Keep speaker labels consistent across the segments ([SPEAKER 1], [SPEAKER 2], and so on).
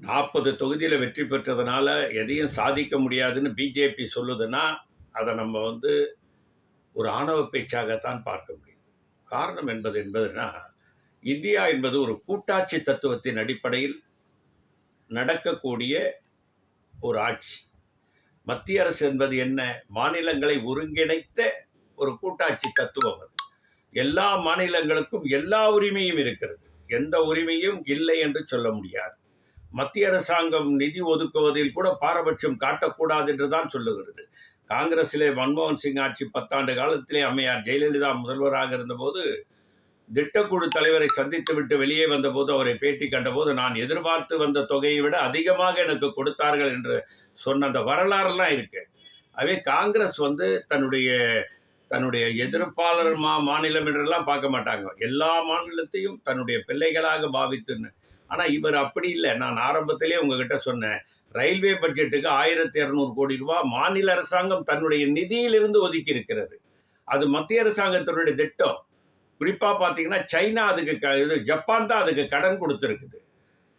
[SPEAKER 1] நாற்பது தொகுதியில் வெற்றி பெற்றதுனால எதையும் சாதிக்க முடியாதுன்னு பிஜேபி சொல்லுதுன்னா அதை நம்ம வந்து ஒரு ஆணவ பேச்சாகத்தான் பார்க்க முடியும். காரணம் என்பது என்பதுனா இந்தியா என்பது ஒரு கூட்டாட்சி தத்துவத்தின் அடிப்படையில் நடக்கக்கூடிய ஒரு ஆட்சி. மத்திய அரசு என்பது என்ன? மாநிலங்களை ஒருங்கிணைத்த ஒரு கூட்டாட்சி தத்துவம் அது. எல்லா மாநிலங்களுக்கும் எல்லா உரிமையும் இருக்கிறது. எந்த உரிமையும் இல்லை என்று சொல்ல முடியாது. மத்திய அரசாங்கம் நிதி ஒதுக்குவதில் கூட பாரபட்சம் காட்டக்கூடாது என்று தான் சொல்லுகிறது. காங்கிரஸிலே மன்மோகன் சிங் ஆட்சி பத்தாண்டு காலத்திலே அம்மையார் ஜெயலலிதா முதல்வராக இருந்தபோது திட்டக்குழு தலைவரை சந்தித்து விட்டு வெளியே வந்தபோது அவரை பேட்டி கண்டபோது நான் எதிர்பார்த்து வந்த தொகையை விட அதிகமாக எனக்கு கொடுத்தார்கள் என்று சொன்ன அந்த வரலாறுலாம் இருக்கு. அவே காங்கிரஸ் வந்து தன்னுடைய தன்னுடைய எதிர்ப்பாளர் மா மாநிலம் என்றெல்லாம் பார்க்க மாட்டாங்க. எல்லா மாநிலத்தையும் தன்னுடைய பிள்ளைகளாக பாவித்துன்னு ஆனால் இவர் அப்படி இல்லை. நான் ஆரம்பத்திலே உங்ககிட்ட சொன்னேன். ரயில்வே பட்ஜெட்டுக்கு ஆயிரத்தி இரநூறு கோடி ரூபாய் மாநில அரசாங்கம் தன்னுடைய நிதியிலிருந்து ஒதுக்கி இருக்கிறது அது மத்திய அரசாங்கத்தினுடைய திட்டம். குறிப்பாக பார்த்தீங்கன்னா சைனா அதுக்கு க இது ஜப்பான் தான் அதுக்கு கடன் கொடுத்துருக்குது.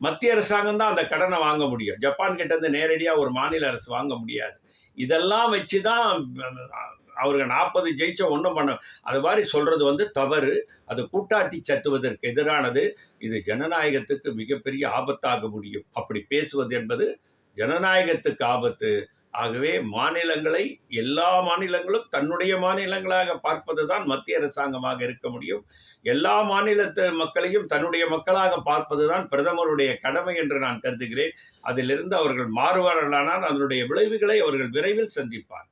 [SPEAKER 1] மத்திய அரசாங்கம் தான் அந்த கடனை வாங்க முடியும். ஜப்பான் கிட்டேருந்து நேரடியாக ஒரு மாநில அரசு வாங்க முடியாது. இதெல்லாம் வச்சு தான் அவர்கள் நாற்பது ஜெயிச்ச ஒன்றும் பண்ண அது மாதிரி சொல்கிறது வந்து தவறு. அது கூட்டாட்சி சத்துவதற்கு எதிரானது. இது ஜனநாயகத்துக்கு மிகப்பெரிய ஆபத்தாக முடியும். அப்படி பேசுவது என்பது ஜனநாயகத்துக்கு ஆபத்து. ஆகவே மாநிலங்களை எல்லா மாநிலங்களும் தன்னுடைய மாநிலங்களாக பார்ப்பது தான் மத்திய அரசாங்கமாக இருக்க முடியும். எல்லா மாநிலத்து மக்களையும் தன்னுடைய மக்களாக பார்ப்பது தான் பிரதமருடைய கடமை என்று நான் கருதுகிறேன். அதிலிருந்து அவர்கள் மாறுவார்களானால் அதனுடைய விளைவுகளை அவர்கள் விரைவில் சந்திப்பார்.